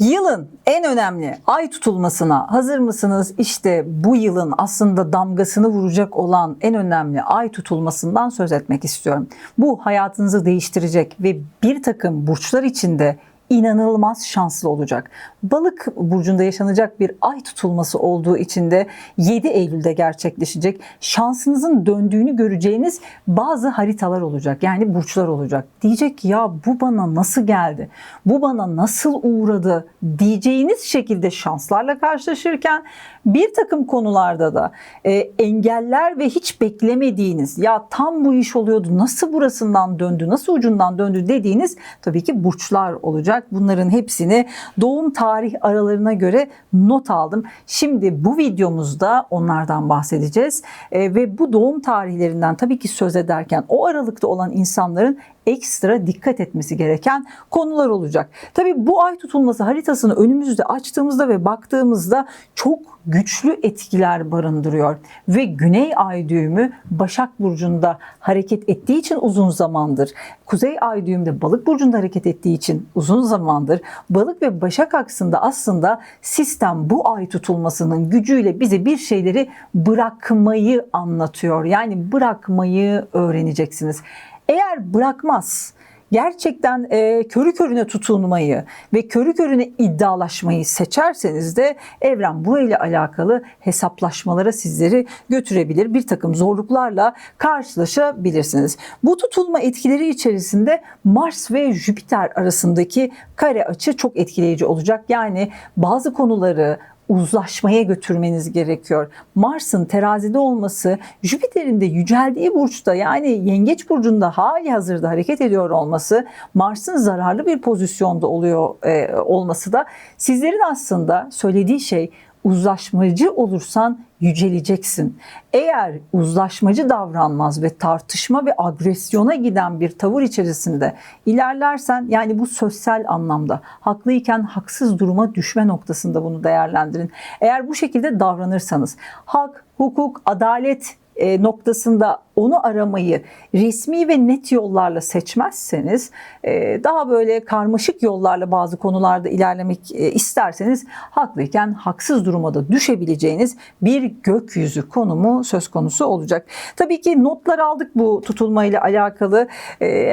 Yılın en önemli ay tutulmasına hazır mısınız? İşte bu yılın aslında damgasını vuracak olan en önemli ay tutulmasından söz etmek istiyorum. Bu hayatınızı değiştirecek ve bir takım burçlar içinde inanılmaz şanslı olacak. Balık burcunda yaşanacak bir ay tutulması olduğu için de 7 Eylül'de gerçekleşecek. Şansınızın döndüğünü göreceğiniz bazı haritalar olacak. Yani burçlar olacak. Diyecek ki ya bu bana nasıl geldi? Bu bana nasıl uğradı? Diyeceğiniz şekilde şanslarla karşılaşırken bir takım konularda da e, engeller ve hiç beklemediğiniz ya tam bu iş oluyordu nasıl burasından döndü nasıl ucundan döndü dediğiniz tabii ki burçlar olacak. Bunların hepsini doğum tarih aralarına göre not aldım. Şimdi bu videomuzda onlardan bahsedeceğiz E, ve bu doğum tarihlerinden tabii ki söz ederken o aralıkta olan insanların ekstra dikkat etmesi gereken konular olacak. Tabii bu ay tutulması haritasını önümüzde açtığımızda ve baktığımızda çok güçlü etkiler barındırıyor ve Güney Ay düğümü Başak Burcu'nda hareket ettiği için uzun zamandır. Kuzey Ay düğümü de Balık Burcu'nda hareket ettiği için uzun zamandır. Balık ve Başak aksında aslında sistem bu ay tutulmasının gücüyle bize bir şeyleri bırakmayı anlatıyor. Yani bırakmayı öğreneceksiniz. Eğer bırakmaz, gerçekten e, körü körüne tutunmayı ve körü körüne iddialaşmayı seçerseniz de evren burayla alakalı hesaplaşmalara sizleri götürebilir. Bir takım zorluklarla karşılaşabilirsiniz. Bu tutulma etkileri içerisinde Mars ve Jüpiter arasındaki kare açı çok etkileyici olacak. Yani bazı konuları uzlaşmaya götürmeniz gerekiyor. Mars'ın terazide olması, Jüpiter'in de yüceldiği burçta yani yengeç burcunda hali hazırda hareket ediyor olması, Mars'ın zararlı bir pozisyonda oluyor e, olması da sizlerin aslında söylediği şey uzlaşmacı olursan yüceleceksin. Eğer uzlaşmacı davranmaz ve tartışma ve agresyona giden bir tavır içerisinde ilerlersen yani bu sosyal anlamda haklıyken haksız duruma düşme noktasında bunu değerlendirin. Eğer bu şekilde davranırsanız hak, hukuk, adalet noktasında onu aramayı resmi ve net yollarla seçmezseniz e, daha böyle karmaşık yollarla bazı konularda ilerlemek e, isterseniz haklıyken haksız duruma da düşebileceğiniz bir gökyüzü konumu söz konusu olacak. Tabii ki notlar aldık bu tutulmayla alakalı.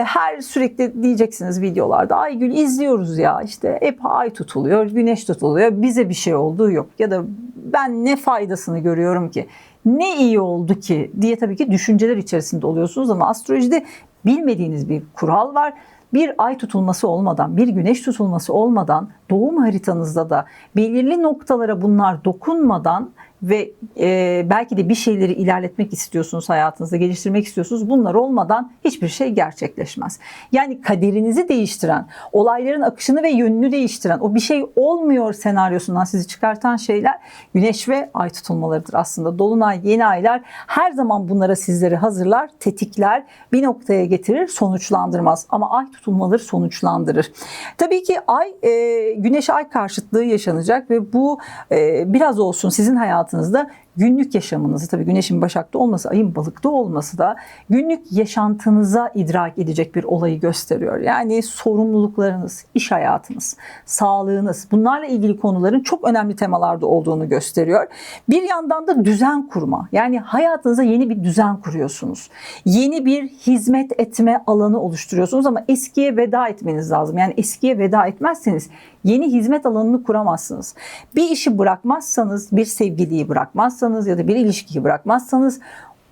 Her sürekli diyeceksiniz videolarda Aygül izliyoruz ya işte hep ay tutuluyor, güneş tutuluyor. Bize bir şey olduğu yok ya da ben ne faydasını görüyorum ki? Ne iyi oldu ki diye tabii ki düşünceler içerisinde oluyorsunuz ama astrolojide bilmediğiniz bir kural var. Bir ay tutulması olmadan, bir güneş tutulması olmadan doğum haritanızda da belirli noktalara bunlar dokunmadan ve e, belki de bir şeyleri ilerletmek istiyorsunuz hayatınızda, geliştirmek istiyorsunuz. Bunlar olmadan hiçbir şey gerçekleşmez. Yani kaderinizi değiştiren, olayların akışını ve yönünü değiştiren, o bir şey olmuyor senaryosundan sizi çıkartan şeyler güneş ve ay tutulmalarıdır aslında. Dolunay, yeni aylar her zaman bunlara sizleri hazırlar, tetikler, bir noktaya getirir, sonuçlandırmaz. Ama ay tutulmaları sonuçlandırır. Tabii ki ay, e, güneş ay karşıtlığı yaşanacak ve bu e, biraz olsun sizin hayatınızda hayatınızda günlük yaşamınızı tabii güneşin başakta olması, ayın balıkta olması da günlük yaşantınıza idrak edecek bir olayı gösteriyor. Yani sorumluluklarınız, iş hayatınız, sağlığınız bunlarla ilgili konuların çok önemli temalarda olduğunu gösteriyor. Bir yandan da düzen kurma. Yani hayatınıza yeni bir düzen kuruyorsunuz. Yeni bir hizmet etme alanı oluşturuyorsunuz ama eskiye veda etmeniz lazım. Yani eskiye veda etmezseniz yeni hizmet alanını kuramazsınız. Bir işi bırakmazsanız, bir sevgiliyi bırakmazsanız ya da bir ilişkiyi bırakmazsanız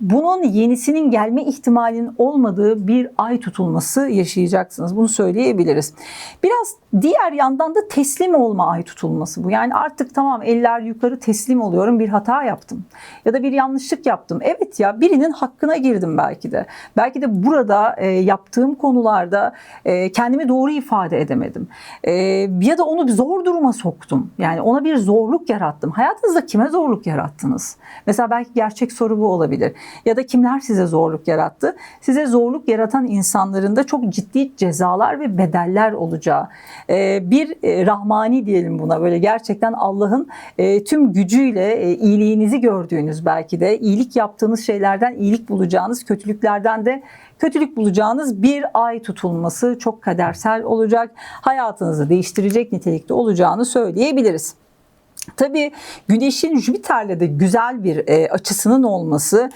bunun yenisinin gelme ihtimalinin olmadığı bir ay tutulması yaşayacaksınız. Bunu söyleyebiliriz. Biraz diğer yandan da teslim olma ay tutulması bu. Yani artık tamam eller yukarı teslim oluyorum bir hata yaptım. Ya da bir yanlışlık yaptım. Evet ya birinin hakkına girdim belki de. Belki de burada e, yaptığım konularda e, kendimi doğru ifade edemedim. E, ya da onu bir zor duruma soktum. Yani ona bir zorluk yarattım. Hayatınızda kime zorluk yarattınız? Mesela belki gerçek soru bu olabilir. Ya da kimler size zorluk yarattı? Size zorluk yaratan insanların da çok ciddi cezalar ve bedeller olacağı. E, bir e, rahmani diyelim buna böyle gerçekten Allah'ın e, tüm gücüyle iyiliğinizi gördüğünüz belki de iyilik yaptığınız şeylerden iyilik bulacağınız, kötülüklerden de kötülük bulacağınız bir ay tutulması çok kadersel olacak. Hayatınızı değiştirecek nitelikte olacağını söyleyebiliriz. Tabii Güneş'in Jüpiter'le de güzel bir e, açısının olması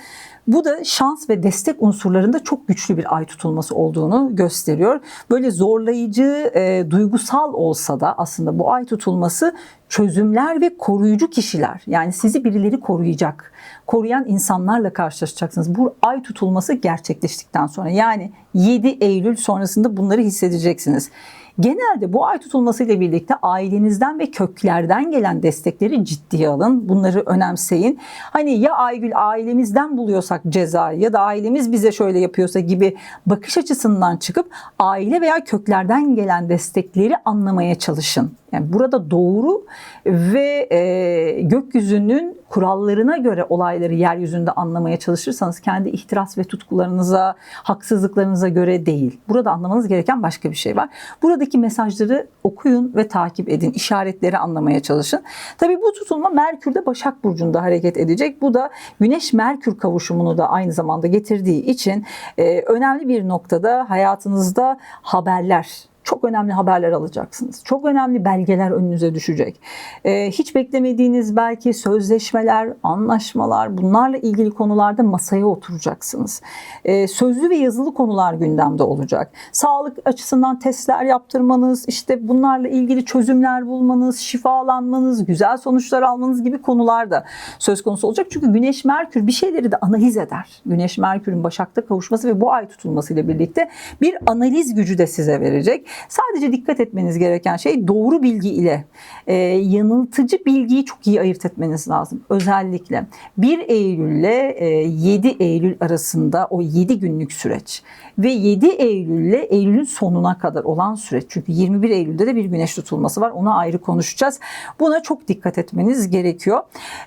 bu da şans ve destek unsurlarında çok güçlü bir ay tutulması olduğunu gösteriyor. Böyle zorlayıcı, e, duygusal olsa da aslında bu ay tutulması çözümler ve koruyucu kişiler. Yani sizi birileri koruyacak. Koruyan insanlarla karşılaşacaksınız. Bu ay tutulması gerçekleştikten sonra yani 7 Eylül sonrasında bunları hissedeceksiniz. Genelde bu ay tutulması ile birlikte ailenizden ve köklerden gelen destekleri ciddiye alın. Bunları önemseyin. Hani ya Aygül ailemizden buluyorsak cezayı ya da ailemiz bize şöyle yapıyorsa gibi bakış açısından çıkıp aile veya köklerden gelen destekleri anlamaya çalışın. Yani burada doğru ve e, gökyüzünün kurallarına göre olayları yeryüzünde anlamaya çalışırsanız kendi ihtiras ve tutkularınıza, haksızlıklarınıza göre değil. Burada anlamanız gereken başka bir şey var. Buradaki mesajları okuyun ve takip edin. İşaretleri anlamaya çalışın. Tabii bu tutulma Merkür'de Başak Burcu'nda hareket edecek. Bu da Güneş-Merkür kavuşumunu da aynı zamanda getirdiği için e, önemli bir noktada hayatınızda haberler, çok önemli haberler alacaksınız. Çok önemli belgeler önünüze düşecek. Ee, hiç beklemediğiniz belki sözleşmeler, anlaşmalar bunlarla ilgili konularda masaya oturacaksınız. Ee, sözlü ve yazılı konular gündemde olacak. Sağlık açısından testler yaptırmanız, işte bunlarla ilgili çözümler bulmanız, şifalanmanız, güzel sonuçlar almanız gibi konular da söz konusu olacak. Çünkü Güneş Merkür bir şeyleri de analiz eder. Güneş Merkür'ün Başak'ta kavuşması ve bu ay tutulmasıyla birlikte bir analiz gücü de size verecek. Sadece dikkat etmeniz gereken şey doğru bilgi ile e, yanıltıcı bilgiyi çok iyi ayırt etmeniz lazım. Özellikle 1 Eylül ile e, 7 Eylül arasında o 7 günlük süreç ve 7 Eylül ile Eylül'ün sonuna kadar olan süreç. Çünkü 21 Eylül'de de bir güneş tutulması var. Ona ayrı konuşacağız. Buna çok dikkat etmeniz gerekiyor.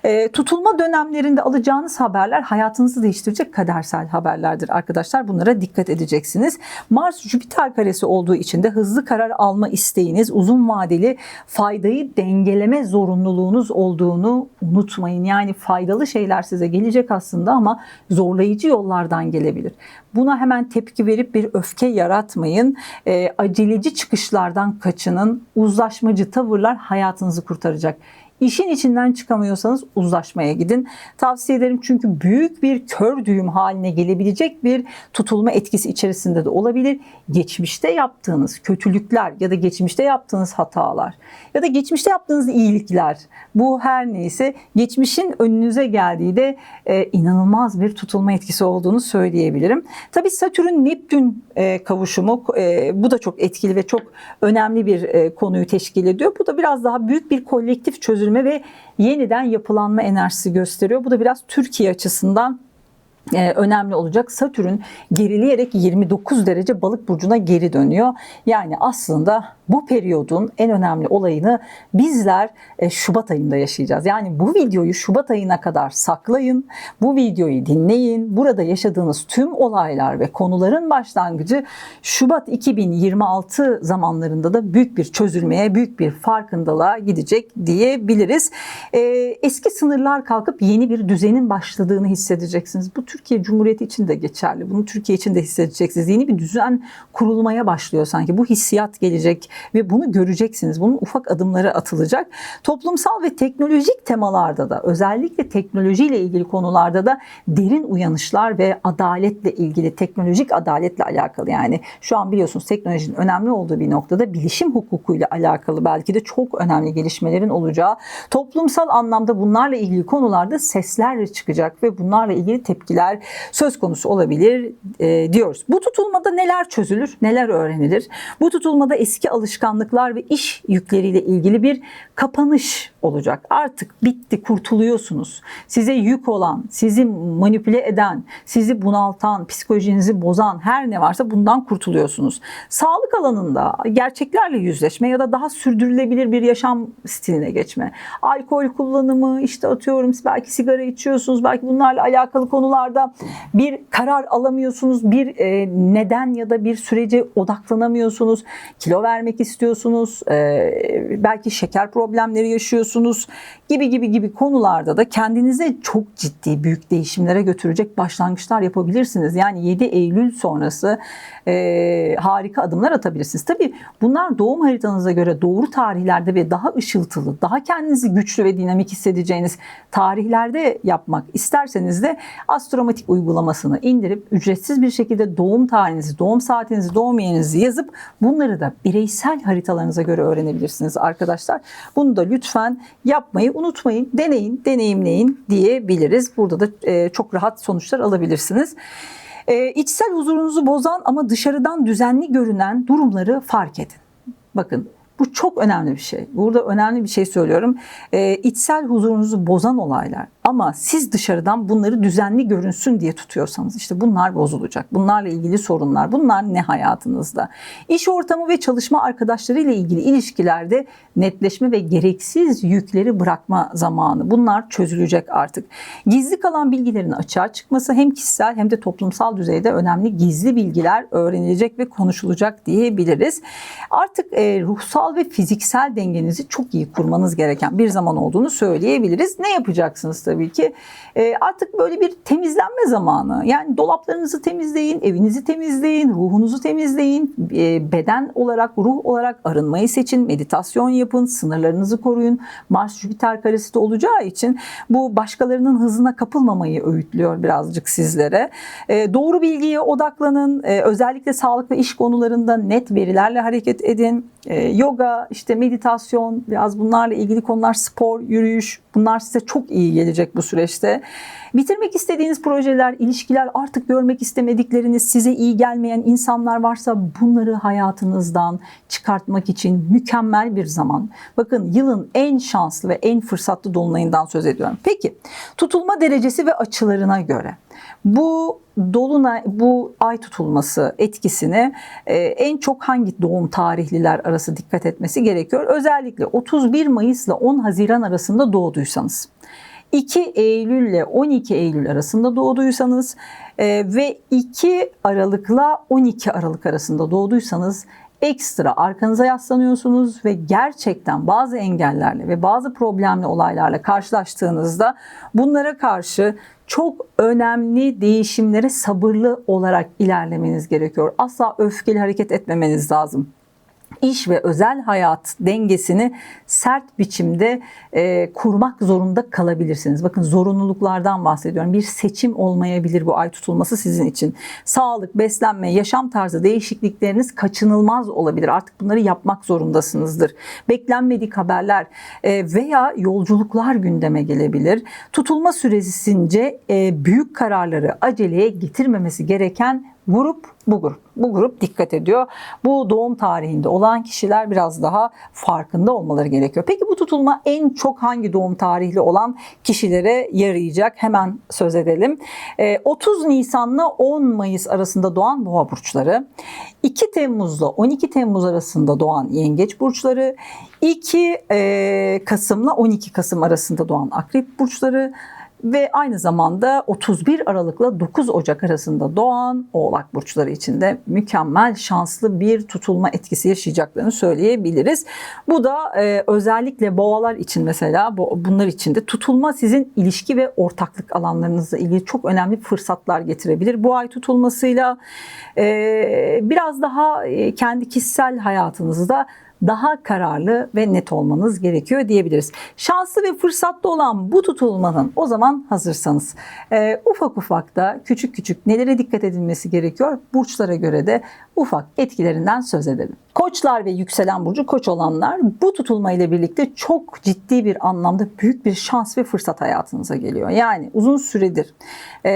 E, tutulma dönemlerinde alacağınız haberler hayatınızı değiştirecek kadersel haberlerdir arkadaşlar. Bunlara dikkat edeceksiniz. Mars Jüpiter karesi olduğu için de hızlı karar alma isteğiniz, uzun vadeli faydayı dengeleme zorunluluğunuz olduğunu unutmayın. Yani faydalı şeyler size gelecek aslında ama zorlayıcı yollardan gelebilir. Buna hemen tepki verip bir öfke yaratmayın. E, aceleci çıkışlardan kaçının. Uzlaşmacı tavırlar hayatınızı kurtaracak. İşin içinden çıkamıyorsanız uzlaşmaya gidin. Tavsiye ederim çünkü büyük bir kör düğüm haline gelebilecek bir tutulma etkisi içerisinde de olabilir. Geçmişte yaptığınız kötülükler ya da geçmişte yaptığınız hatalar ya da geçmişte yaptığınız iyilikler bu her neyse geçmişin önünüze geldiği de e, inanılmaz bir tutulma etkisi olduğunu söyleyebilirim. Tabi Satürn Neptün e, kavuşumu e, bu da çok etkili ve çok önemli bir e, konuyu teşkil ediyor. Bu da biraz daha büyük bir kolektif çözülme ve yeniden yapılanma enerjisi gösteriyor. Bu da biraz Türkiye açısından e, önemli olacak. Satürn gerileyerek 29 derece balık burcuna geri dönüyor. Yani aslında bu periyodun en önemli olayını bizler e, Şubat ayında yaşayacağız. Yani bu videoyu Şubat ayına kadar saklayın. Bu videoyu dinleyin. Burada yaşadığınız tüm olaylar ve konuların başlangıcı Şubat 2026 zamanlarında da büyük bir çözülmeye, büyük bir farkındalığa gidecek diyebiliriz. E, eski sınırlar kalkıp yeni bir düzenin başladığını hissedeceksiniz. Bu Türkiye Cumhuriyeti için de geçerli. Bunu Türkiye için de hissedeceksiniz. Yeni bir düzen kurulmaya başlıyor sanki. Bu hissiyat gelecek ve bunu göreceksiniz. Bunun ufak adımları atılacak. Toplumsal ve teknolojik temalarda da özellikle teknolojiyle ilgili konularda da derin uyanışlar ve adaletle ilgili teknolojik adaletle alakalı yani şu an biliyorsunuz teknolojinin önemli olduğu bir noktada bilişim hukukuyla alakalı belki de çok önemli gelişmelerin olacağı toplumsal anlamda bunlarla ilgili konularda sesler çıkacak ve bunlarla ilgili tepkiler söz konusu olabilir e, diyoruz. Bu tutulmada neler çözülür, neler öğrenilir? Bu tutulmada eski alışkanlıklar alışkanlıklar ve iş yükleriyle ilgili bir kapanış olacak. Artık bitti, kurtuluyorsunuz. Size yük olan, sizi manipüle eden, sizi bunaltan, psikolojinizi bozan her ne varsa bundan kurtuluyorsunuz. Sağlık alanında gerçeklerle yüzleşme ya da daha sürdürülebilir bir yaşam stiline geçme. Alkol kullanımı, işte atıyorum belki sigara içiyorsunuz, belki bunlarla alakalı konularda bir karar alamıyorsunuz, bir e, neden ya da bir sürece odaklanamıyorsunuz, kilo vermek istiyorsunuz, e, belki şeker problemleri yaşıyorsunuz gibi gibi gibi konularda da kendinize çok ciddi büyük değişimlere götürecek başlangıçlar yapabilirsiniz. Yani 7 Eylül sonrası e, harika adımlar atabilirsiniz. Tabii bunlar doğum haritanıza göre doğru tarihlerde ve daha ışıltılı, daha kendinizi güçlü ve dinamik hissedeceğiniz tarihlerde yapmak isterseniz de astromatik uygulamasını indirip ücretsiz bir şekilde doğum tarihinizi, doğum saatinizi, doğum yerinizi yazıp bunları da bireysel haritalarınıza göre öğrenebilirsiniz arkadaşlar. Bunu da lütfen yapmayı unutmayın. Deneyin, deneyimleyin diyebiliriz. Burada da e, çok rahat sonuçlar alabilirsiniz. E, içsel huzurunuzu bozan ama dışarıdan düzenli görünen durumları fark edin. Bakın bu çok önemli bir şey. Burada önemli bir şey söylüyorum. E, içsel huzurunuzu bozan olaylar ama siz dışarıdan bunları düzenli görünsün diye tutuyorsanız işte bunlar bozulacak. Bunlarla ilgili sorunlar. Bunlar ne hayatınızda? İş ortamı ve çalışma arkadaşlarıyla ilgili ilişkilerde netleşme ve gereksiz yükleri bırakma zamanı. Bunlar çözülecek artık. Gizli kalan bilgilerin açığa çıkması hem kişisel hem de toplumsal düzeyde önemli gizli bilgiler öğrenilecek ve konuşulacak diyebiliriz. Artık e, ruhsal ve fiziksel dengenizi çok iyi kurmanız gereken bir zaman olduğunu söyleyebiliriz. Ne yapacaksınız tabii ki? E, artık böyle bir temizlenme zamanı. Yani dolaplarınızı temizleyin, evinizi temizleyin, ruhunuzu temizleyin. E, beden olarak, ruh olarak arınmayı seçin, meditasyon yapın, sınırlarınızı koruyun. Mars Jüpiter karesi de olacağı için bu başkalarının hızına kapılmamayı öğütlüyor birazcık sizlere. E, doğru bilgiye odaklanın. E, özellikle sağlık ve iş konularında net verilerle hareket edin. E, yoga, işte meditasyon, biraz bunlarla ilgili konular, spor, yürüyüş bunlar size çok iyi gelecek bu süreçte. Bitirmek istediğiniz projeler, ilişkiler, artık görmek istemedikleriniz, size iyi gelmeyen insanlar varsa bunları hayatınızdan çıkartmak için mükemmel bir zaman. Bakın yılın en şanslı ve en fırsatlı dolunayından söz ediyorum. Peki tutulma derecesi ve açılarına göre bu dolunay bu ay tutulması etkisini e, en çok hangi doğum tarihliler arası dikkat etmesi gerekiyor? Özellikle 31 Mayıs ile 10 Haziran arasında doğduysanız. 2 Eylül ile 12 Eylül arasında doğduysanız e, ve 2 Aralık'la 12 Aralık arasında doğduysanız ekstra arkanıza yaslanıyorsunuz ve gerçekten bazı engellerle ve bazı problemli olaylarla karşılaştığınızda bunlara karşı çok önemli değişimlere sabırlı olarak ilerlemeniz gerekiyor. Asla öfkeli hareket etmemeniz lazım iş ve özel hayat dengesini sert biçimde e, kurmak zorunda kalabilirsiniz. Bakın zorunluluklardan bahsediyorum. Bir seçim olmayabilir bu ay tutulması sizin için. Sağlık, beslenme, yaşam tarzı değişiklikleriniz kaçınılmaz olabilir. Artık bunları yapmak zorundasınızdır. Beklenmedik haberler e, veya yolculuklar gündeme gelebilir. Tutulma süresince e, büyük kararları aceleye getirmemesi gereken grup bu grup. Bu grup dikkat ediyor. Bu doğum tarihinde olan kişiler biraz daha farkında olmaları gerekiyor. Peki bu tutulma en çok hangi doğum tarihli olan kişilere yarayacak? Hemen söz edelim. 30 Nisan'la 10 Mayıs arasında doğan boğa burçları, 2 Temmuz'la 12 Temmuz arasında doğan yengeç burçları, 2 Kasım'la 12 Kasım arasında doğan akrep burçları, ve aynı zamanda 31 Aralık'la 9 Ocak arasında doğan Oğlak burçları için de mükemmel şanslı bir tutulma etkisi yaşayacaklarını söyleyebiliriz. Bu da e, özellikle boğalar için mesela bunlar için de tutulma sizin ilişki ve ortaklık alanlarınızla ilgili çok önemli fırsatlar getirebilir. Bu ay tutulmasıyla e, biraz daha e, kendi kişisel hayatınızda daha kararlı ve net olmanız gerekiyor diyebiliriz. Şanslı ve fırsatlı olan bu tutulmanın o zaman hazırsanız e, ufak ufak da küçük küçük nelere dikkat edilmesi gerekiyor burçlara göre de ufak etkilerinden söz edelim. Koçlar ve yükselen burcu koç olanlar bu tutulma ile birlikte çok ciddi bir anlamda büyük bir şans ve fırsat hayatınıza geliyor. Yani uzun süredir e,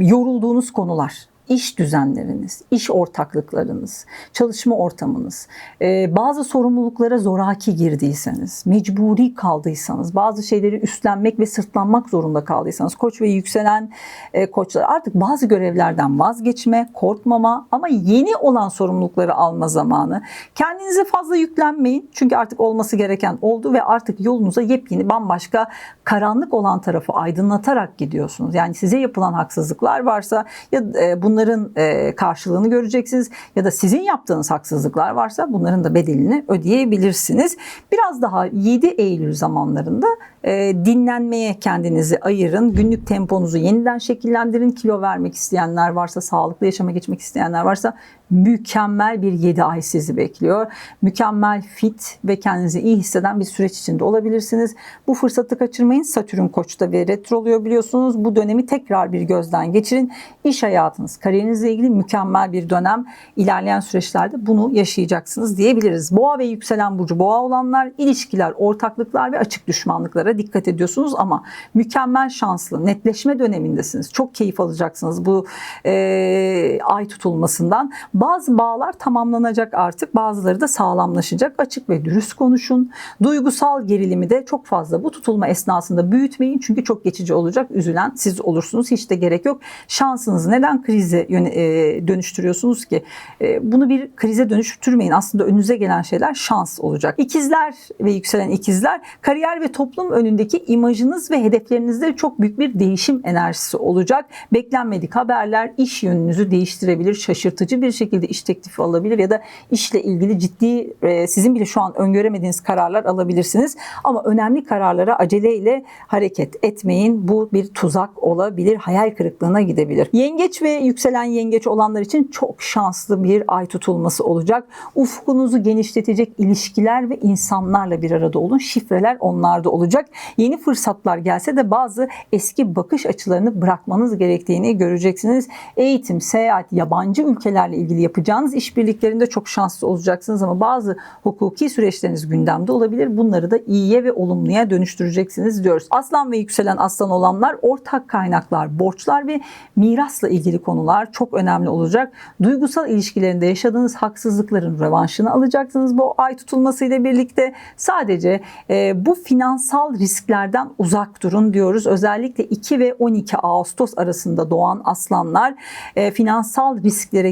yorulduğunuz konular, iş düzenleriniz, iş ortaklıklarınız, çalışma ortamınız, e, bazı sorumluluklara zoraki girdiyseniz, mecburi kaldıysanız, bazı şeyleri üstlenmek ve sırtlanmak zorunda kaldıysanız, koç ve yükselen e, koçlar artık bazı görevlerden vazgeçme, korkmama ama yeni olan sorumlulukları alma zamanı. Kendinize fazla yüklenmeyin çünkü artık olması gereken oldu ve artık yolunuza yepyeni bambaşka karanlık olan tarafı aydınlatarak gidiyorsunuz. Yani size yapılan haksızlıklar varsa ya e, bunların e, karşılığını göreceksiniz ya da sizin yaptığınız haksızlıklar varsa bunların da bedelini ödeyebilirsiniz. Biraz daha 7 Eylül zamanlarında e, dinlenmeye kendinizi ayırın. Günlük temponuzu yeniden şekillendirin. Kilo vermek isteyenler varsa, sağlıklı yaşama geçmek isteyenler varsa mükemmel bir 7 ay sizi bekliyor. Mükemmel fit ve kendinizi iyi hisseden bir süreç içinde olabilirsiniz. Bu fırsatı kaçırmayın. Satürn koçta ve retro oluyor biliyorsunuz. Bu dönemi tekrar bir gözden geçirin. İş hayatınız, kariyerinizle ilgili mükemmel bir dönem. İlerleyen süreçlerde bunu yaşayacaksınız diyebiliriz. Boğa ve yükselen burcu boğa olanlar ilişkiler, ortaklıklar ve açık düşmanlıklara dikkat ediyorsunuz ama mükemmel şanslı, netleşme dönemindesiniz. Çok keyif alacaksınız bu e, ay tutulmasından. Bazı bağlar tamamlanacak artık, bazıları da sağlamlaşacak. Açık ve dürüst konuşun. Duygusal gerilimi de çok fazla bu tutulma esnasında büyütmeyin çünkü çok geçici olacak. Üzülen siz olursunuz. Hiç de gerek yok. Şansınızı neden krize e, dönüştürüyorsunuz ki? E, bunu bir krize dönüştürmeyin. Aslında önünüze gelen şeyler şans olacak. İkizler ve yükselen ikizler kariyer ve toplum önündeki imajınız ve hedeflerinizde çok büyük bir değişim enerjisi olacak. Beklenmedik haberler iş yönünüzü değiştirebilir. Şaşırtıcı bir şekilde iş teklifi alabilir ya da işle ilgili ciddi e, sizin bile şu an öngöremediğiniz kararlar alabilirsiniz. Ama önemli kararlara aceleyle hareket etmeyin. Bu bir tuzak olabilir. Hayal kırıklığına gidebilir. Yengeç ve yükselen yengeç olanlar için çok şanslı bir ay tutulması olacak. Ufkunuzu genişletecek ilişkiler ve insanlarla bir arada olun. Şifreler onlarda olacak. Yeni fırsatlar gelse de bazı eski bakış açılarını bırakmanız gerektiğini göreceksiniz. Eğitim, seyahat, yabancı ülkelerle ilgili yapacağınız işbirliklerinde çok şanslı olacaksınız ama bazı hukuki süreçleriniz gündemde olabilir. Bunları da iyiye ve olumluya dönüştüreceksiniz diyoruz. Aslan ve yükselen aslan olanlar ortak kaynaklar, borçlar ve mirasla ilgili konular çok önemli olacak. Duygusal ilişkilerinde yaşadığınız haksızlıkların revanşını alacaksınız bu ay tutulmasıyla birlikte. Sadece e, bu finansal risklerden uzak durun diyoruz. Özellikle 2 ve 12 Ağustos arasında doğan aslanlar e, finansal risklere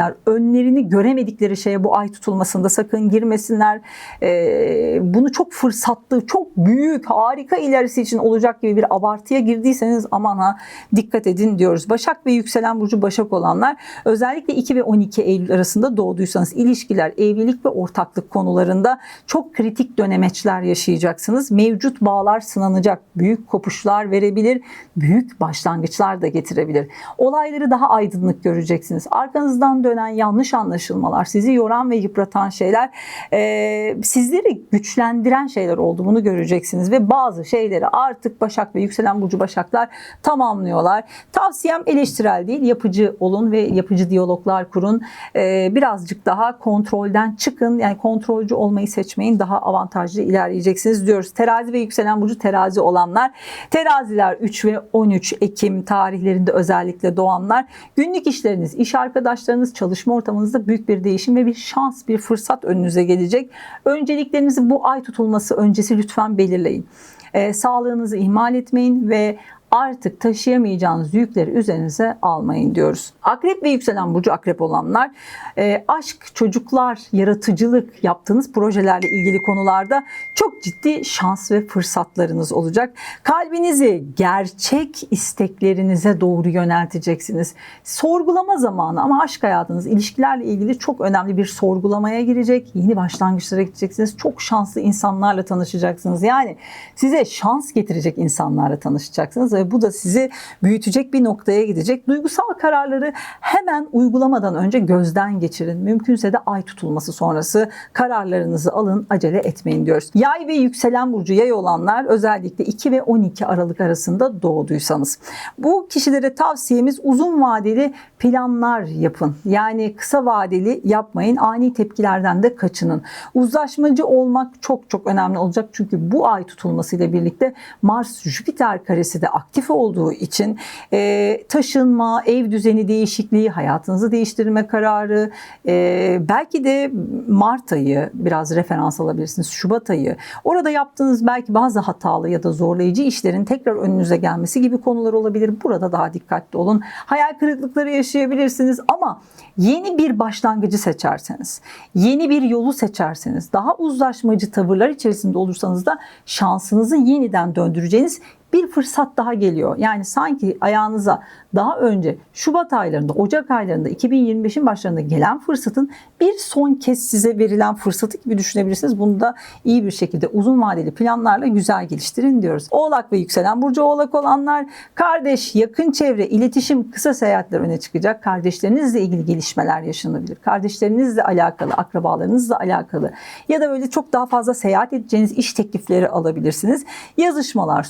girmesinler. Önlerini göremedikleri şeye bu ay tutulmasında sakın girmesinler. E, bunu çok fırsatlı, çok büyük, harika ilerisi için olacak gibi bir abartıya girdiyseniz aman ha dikkat edin diyoruz. Başak ve yükselen burcu Başak olanlar özellikle 2 ve 12 Eylül arasında doğduysanız ilişkiler, evlilik ve ortaklık konularında çok kritik dönemeçler yaşayacaksınız. Mevcut bağlar sınanacak. Büyük kopuşlar verebilir. Büyük başlangıçlar da getirebilir. Olayları daha aydınlık göreceksiniz. Arkanızdan dönen yanlış anlaşılmalar, sizi yoran ve yıpratan şeyler e, sizleri güçlendiren şeyler olduğunu göreceksiniz ve bazı şeyleri artık Başak ve yükselen burcu Başaklar tamamlıyorlar. Tavsiyem eleştirel değil, yapıcı olun ve yapıcı diyaloglar kurun. E, birazcık daha kontrolden çıkın. Yani kontrolcü olmayı seçmeyin. Daha avantajlı ilerleyeceksiniz diyoruz. Terazi ve yükselen burcu terazi olanlar. Teraziler 3 ve 13 Ekim tarihlerinde özellikle doğanlar. Günlük işleriniz, iş arkadaşlarınız, çalışma ortamınızda büyük bir değişim ve bir şans, bir fırsat önünüze gelecek. Önceliklerinizi bu ay tutulması öncesi lütfen belirleyin. Ee, sağlığınızı ihmal etmeyin ve artık taşıyamayacağınız yükleri üzerinize almayın diyoruz. Akrep ve yükselen burcu akrep olanlar e, aşk, çocuklar, yaratıcılık yaptığınız projelerle ilgili konularda çok ciddi şans ve fırsatlarınız olacak. Kalbinizi gerçek isteklerinize doğru yönelteceksiniz. Sorgulama zamanı ama aşk hayatınız, ilişkilerle ilgili çok önemli bir sorgulamaya girecek. Yeni başlangıçlara gideceksiniz. Çok şanslı insanlarla tanışacaksınız. Yani size şans getirecek insanlarla tanışacaksınız ve bu da sizi büyütecek bir noktaya gidecek. Duygusal kararları hemen uygulamadan önce gözden geçirin. Mümkünse de ay tutulması sonrası kararlarınızı alın, acele etmeyin diyoruz. Yay ve yükselen burcu yay olanlar özellikle 2 ve 12 Aralık arasında doğduysanız. Bu kişilere tavsiyemiz uzun vadeli planlar yapın. Yani kısa vadeli yapmayın. Ani tepkilerden de kaçının. Uzlaşmacı olmak çok çok önemli olacak. Çünkü bu ay tutulmasıyla birlikte Mars Jüpiter karesi de aktif olduğu için e, taşınma, ev düzeni değişikliği, hayatınızı değiştirme kararı, e, belki de Mart ayı biraz referans alabilirsiniz. Şubat ayı. Orada yaptığınız belki bazı hatalı ya da zorlayıcı işlerin tekrar önünüze gelmesi gibi konular olabilir. Burada daha dikkatli olun. Hayal kırıklıkları yaşayabilirsiniz ama yeni bir başlangıcı seçerseniz, yeni bir yolu seçerseniz, daha uzlaşmacı tavırlar içerisinde olursanız da şansınızı yeniden döndüreceğiniz bir fırsat daha geliyor. Yani sanki ayağınıza daha önce Şubat aylarında, Ocak aylarında 2025'in başlarında gelen fırsatın bir son kez size verilen fırsatı gibi düşünebilirsiniz. Bunu da iyi bir şekilde uzun vadeli planlarla güzel geliştirin diyoruz. Oğlak ve yükselen burcu Oğlak olanlar kardeş, yakın çevre, iletişim, kısa seyahatler öne çıkacak. Kardeşlerinizle ilgili gelişmeler yaşanabilir. Kardeşlerinizle alakalı, akrabalarınızla alakalı ya da böyle çok daha fazla seyahat edeceğiniz iş teklifleri alabilirsiniz. Yazışmalar,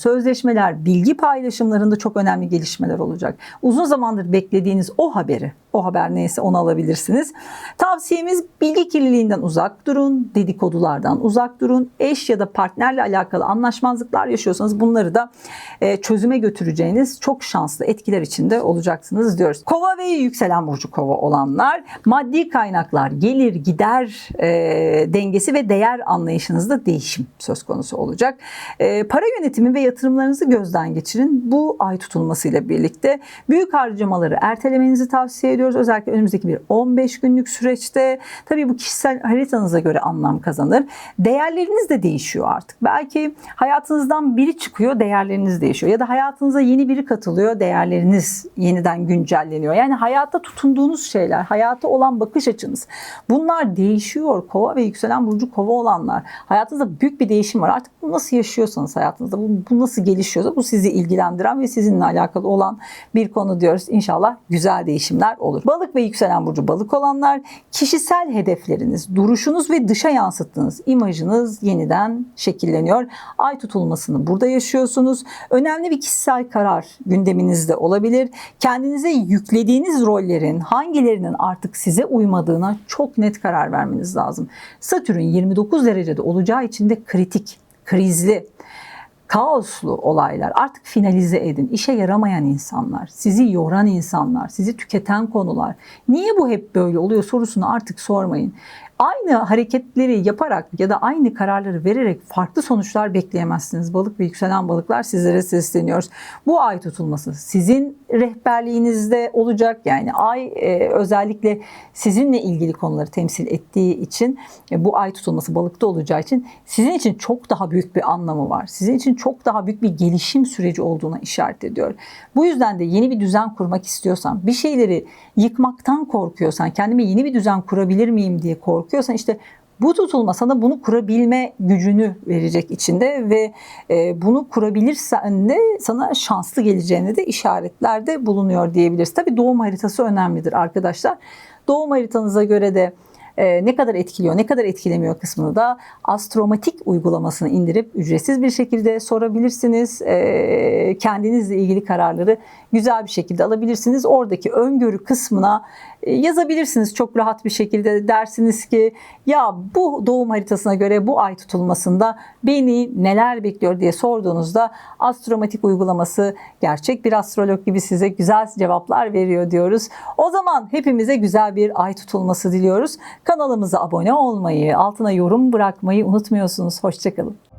sözleşmeler, bilgi paylaşımlarında çok önemli gelişmeler olacak. Uzun zamandır beklediğiniz o haberi, o haber neyse onu alabilirsiniz. Tavsiyemiz bilgi kirliliğinden uzak durun, dedikodulardan uzak durun. Eş ya da partnerle alakalı anlaşmazlıklar yaşıyorsanız bunları da e, çözüme götüreceğiniz çok şanslı etkiler içinde olacaksınız diyoruz. Kova ve yükselen burcu kova olanlar maddi kaynaklar, gelir, gider e, dengesi ve değer anlayışınızda değişim söz konusu olacak. E, para yönetimi ve yatırımlarınızı gözden geçirin. Bu ay tutulmasıyla birlikte büyük harcamaları ertelemenizi tavsiye ediyoruz. Özellikle önümüzdeki bir 15 günlük süreçte. Tabii bu kişisel haritanıza göre anlam kazanır. Değerleriniz de değişiyor artık. Belki hayatınızdan biri çıkıyor, değerleriniz değişiyor. Ya da hayatınıza yeni biri katılıyor, değerleriniz yeniden güncelleniyor. Yani hayatta tutunduğunuz şeyler, hayata olan bakış açınız. Bunlar değişiyor. Kova ve yükselen burcu kova olanlar. Hayatınızda büyük bir değişim var. Artık bu nasıl yaşıyorsanız hayatınızda, bu, bu nasıl gelişiyorsa bu sizi ilgilendiren ve sizinle alakalı olan bir konu diyoruz. İnşallah güzel değişimler olur. Balık ve yükselen burcu balık olanlar kişisel hedefleriniz, duruşunuz ve dışa yansıttığınız imajınız yeniden şekilleniyor. Ay tutulmasını burada yaşıyorsunuz. Önemli bir kişisel karar gündeminizde olabilir. Kendinize yüklediğiniz rollerin hangilerinin artık size uymadığına çok net karar vermeniz lazım. Satürn 29 derecede olacağı için de kritik, krizli, kaoslu olaylar artık finalize edin. İşe yaramayan insanlar, sizi yoran insanlar, sizi tüketen konular. Niye bu hep böyle oluyor sorusunu artık sormayın. Aynı hareketleri yaparak ya da aynı kararları vererek farklı sonuçlar bekleyemezsiniz. Balık ve yükselen balıklar sizlere sesleniyoruz. Bu ay tutulması sizin rehberliğinizde olacak. Yani ay e, özellikle sizinle ilgili konuları temsil ettiği için e, bu ay tutulması balıkta olacağı için sizin için çok daha büyük bir anlamı var. Sizin için çok daha büyük bir gelişim süreci olduğuna işaret ediyor. Bu yüzden de yeni bir düzen kurmak istiyorsan, bir şeyleri yıkmaktan korkuyorsan, kendime yeni bir düzen kurabilir miyim diye korkuyorsan işte bu tutulma sana bunu kurabilme gücünü verecek içinde ve e, bunu kurabilirsen de sana şanslı geleceğine de işaretlerde bulunuyor diyebiliriz. Tabii doğum haritası önemlidir arkadaşlar. Doğum haritanıza göre de e, ne kadar etkiliyor, ne kadar etkilemiyor kısmını da astromatik uygulamasını indirip ücretsiz bir şekilde sorabilirsiniz. E, kendinizle ilgili kararları güzel bir şekilde alabilirsiniz. Oradaki öngörü kısmına yazabilirsiniz çok rahat bir şekilde. Dersiniz ki ya bu doğum haritasına göre bu ay tutulmasında beni neler bekliyor diye sorduğunuzda astromatik uygulaması gerçek bir astrolog gibi size güzel cevaplar veriyor diyoruz. O zaman hepimize güzel bir ay tutulması diliyoruz. Kanalımıza abone olmayı, altına yorum bırakmayı unutmuyorsunuz. Hoşçakalın.